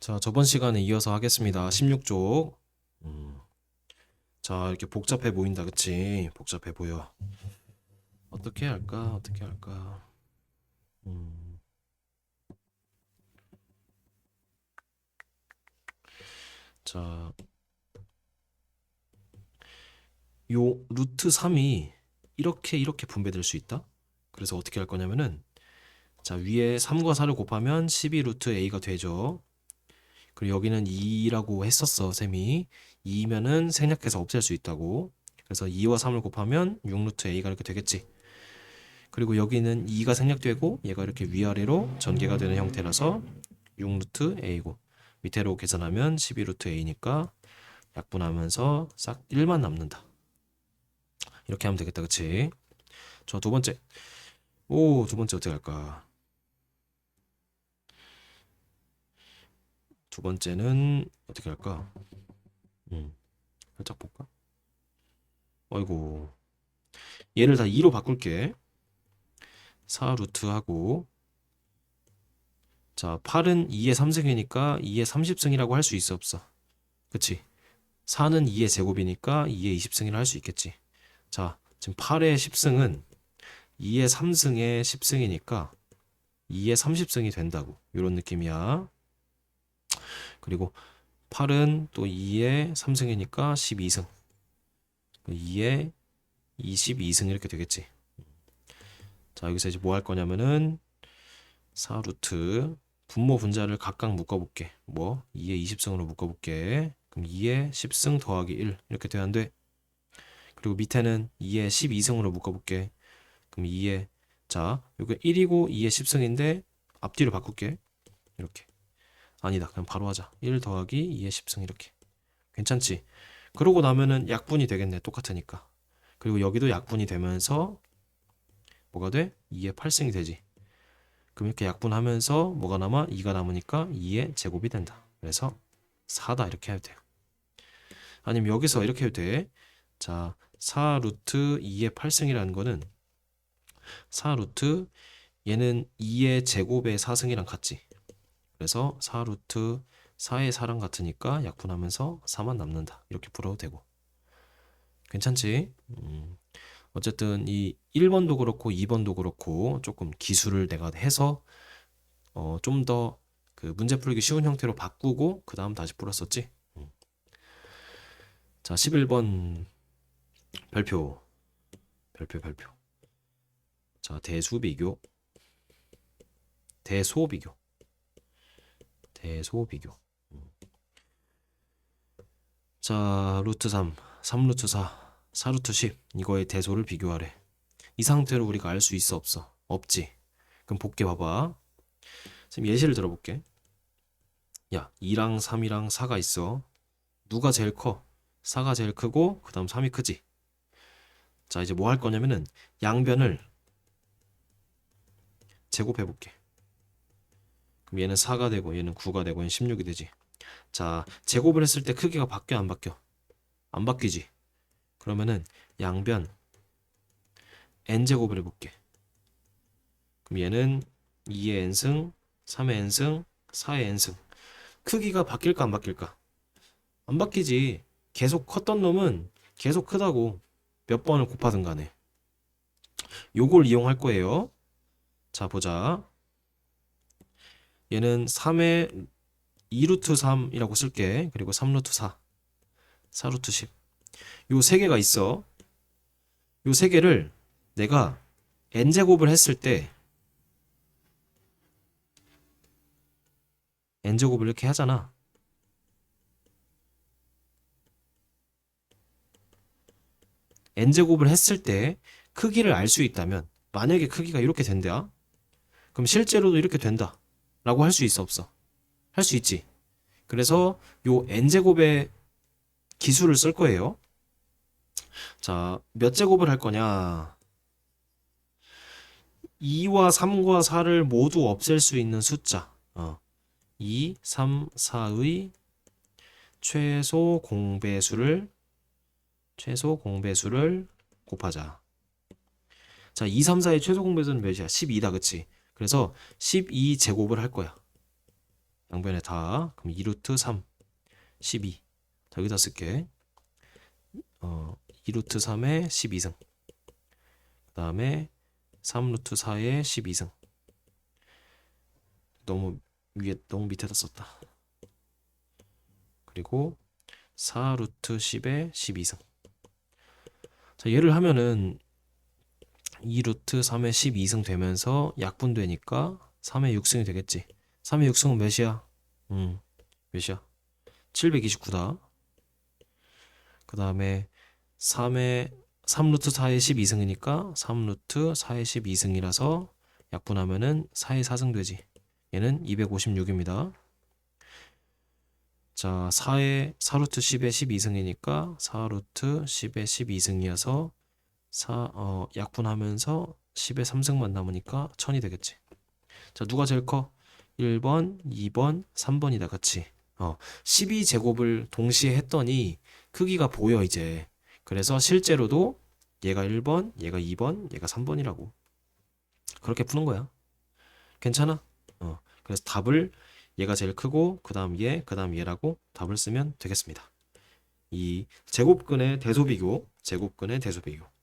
자, 저번 시간에 이어서 하겠습니다. 16쪽. 음. 자, 이렇게 복잡해 보인다, 그치? 복잡해 보여. 어떻게 할까? 어떻게 할까? 음. 자, 요 루트 3이 이렇게 이렇게 분배될 수 있다? 그래서 어떻게 할 거냐면은 자, 위에 3과 4를 곱하면 12 루트 a가 되죠. 그리고 여기는 2라고 했었어, 쌤이. 2면은 생략해서 없앨 수 있다고. 그래서 2와 3을 곱하면 6루트 a가 이렇게 되겠지. 그리고 여기는 2가 생략되고 얘가 이렇게 위아래로 전개가 되는 형태라서 6루트 a고 밑으로 계산하면 12루트 a니까 약분하면서 싹 1만 남는다. 이렇게 하면 되겠다, 그치? 저 두 번째. 오, 두 번째 어떻게 할까? 두 번째는 어떻게 할까? 음, 살짝 볼까? 어이구. 얘를 다 2로 바꿀게. 4 루트 하고. 자, 8은 2의 3승이니까 2의 30승이라고 할 수 있어, 없어? 그치? 4는 2의 제곱이니까 2의 20승이라 할 수 있겠지. 자, 지금 8의 10승은 2의 3승의 10승이니까 2의 30승이 된다고. 이런 느낌이야. 그리고 8은 또 2의 3승이니까 12승. 2의 22승 이렇게 되겠지. 자, 여기서 이제 뭐 할 거냐면은 4루트 분모 분자를 각각 묶어 볼게. 뭐 2의 20승으로 묶어 볼게. 그럼 2의 10승 더하기 1 이렇게 돼야 안 돼? 그리고 밑에는 2의 12승으로 묶어 볼게. 그럼 2의 자, 여기 1이고 2의 10승인데 앞뒤로 바꿀게. 이렇게. 아니다. 그냥 바로 하자. 1 더하기 2의 10승 이렇게. 괜찮지? 그러고 나면은 약분이 되겠네. 똑같으니까. 그리고 여기도 약분이 되면서 뭐가 돼? 2의 8승이 되지. 그럼 이렇게 약분하면서 뭐가 남아? 2가 남으니까 2의 제곱이 된다. 그래서 4다 이렇게 해도 돼요. 아니면 여기서 이렇게 해도 돼. 자, 4 루트 2의 8승이라는 거는 4 루트 얘는 2의 제곱의 4승이랑 같지. 그래서 4 루트 4의 4랑 같으니까 약분하면서 4만 남는다. 이렇게 풀어도 되고. 괜찮지? 음, 어쨌든 이 1번도 그렇고 2번도 그렇고 조금 기술을 내가 해서 어, 좀 더 그 문제 풀기 쉬운 형태로 바꾸고 그 다음 다시 풀었었지. 음. 자, 11번 별표. 별표, 별표. 자, 대수 비교. 대소 비교. 대소 비교. 음. 자, 루트 3, 3루트 4, 4루트 10. 이거의 대소를 비교하래. 이 상태로 우리가 알 수 있어, 없어? 없지. 그럼 볼게 봐봐. 지금 예시를 들어볼게. 야, 2랑 3이랑 4가 있어. 누가 제일 커? 4가 제일 크고, 그 다음 3이 크지. 자, 이제 뭐 할 거냐면은, 양변을 제곱해 볼게. 그럼 얘는 4가 되고 얘는 9가 되고 얘는 16이 되지. 자, 제곱을 했을 때 크기가 바뀌어 안 바뀌어? 안 바뀌지. 그러면은 양변 n제곱을 해볼게. 그럼 얘는 2의 n승, 3의 n승, 4의 n승. 크기가 바뀔까 안 바뀔까? 안 바뀌지. 계속 컸던 놈은 계속 크다고 몇 번을 곱하든 간에. 요걸 이용할 거예요. 자, 보자. 얘는 3의 2루트 3이라고 쓸게. 그리고 3루트 4. 4루트 10. 요 세 개가 있어. 요 세 개를 내가 n제곱을 했을 때 n제곱을 이렇게 하잖아. n제곱을 했을 때 크기를 알 수 있다면 만약에 크기가 이렇게 된다. 그럼 실제로도 이렇게 된다. 라고 할 수 있어 없어? 할 수 있지. 그래서 요 n제곱의 기술을 쓸 거예요. 자, 몇 제곱을 할 거냐? 2와 3과 4를 모두 없앨 수 있는 숫자. 어. 2, 3, 4의 최소 공배수를 최소 공배수를 곱하자. 자, 2, 3, 4의 최소 공배수는 몇이야? 12다, 그치? 그래서 12 제곱을 할 거야. 양변에 다. 그럼 2루트 3, 12. 자, 여기다 쓸게. 어, 2루트 3에 12승. 그 다음에 3루트 4에 12승. 너무 위에, 너무 밑에다 썼다. 그리고 4루트 10에 12승. 자, 얘를 하면은 2루트 3에 12승 되면서 약분 되니까 3에 6승이 되겠지. 3에 6승은 몇이야? 음, 몇이야? 729다. 그 다음에 3에 3루트 4에 12승이니까 3루트 4에 12승이라서 약분하면은 4에 4승 되지. 얘는 256입니다. 자, 4에 4루트 10에 12승이니까 4루트 10에 12승이어서 4, 어, 약분하면서 10에 3승만 남으니까 1000이 되겠지. 자, 누가 제일 커? 1번, 2번, 3번이다. 그치? 어, 12제곱을 동시에 했더니 크기가 보여, 이제. 그래서 실제로도 얘가 1번, 얘가 2번, 얘가 3번이라고. 그렇게 푸는 거야. 괜찮아? 어, 그래서 답을 얘가 제일 크고, 그 다음 얘, 그 다음 얘라고 답을 쓰면 되겠습니다. 이 제곱근의 대소비교, 제곱근의 대소비교.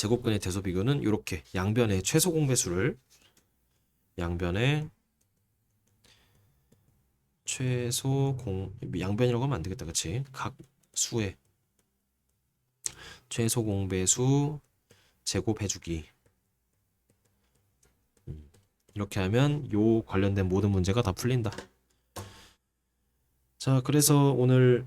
제곱근의 대소 비교는 이렇게 양변의 최소 공배수를 양변의 최소 공 양변이라고 하면 안 되겠다, 그치? 각 수의 최소 공배수 제곱해주기. 음, 이렇게 하면 요 관련된 모든 문제가 다 풀린다. 자, 그래서 오늘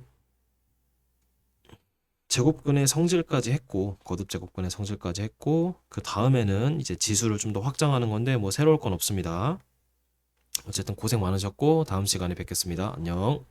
제곱근의 성질까지 했고 거듭 제곱근의 성질까지 했고 그 다음에는 이제 지수를 좀 더 확장하는 건데 뭐 새로울 건 없습니다. 어쨌든 고생 많으셨고 다음 시간에 뵙겠습니다. 안녕.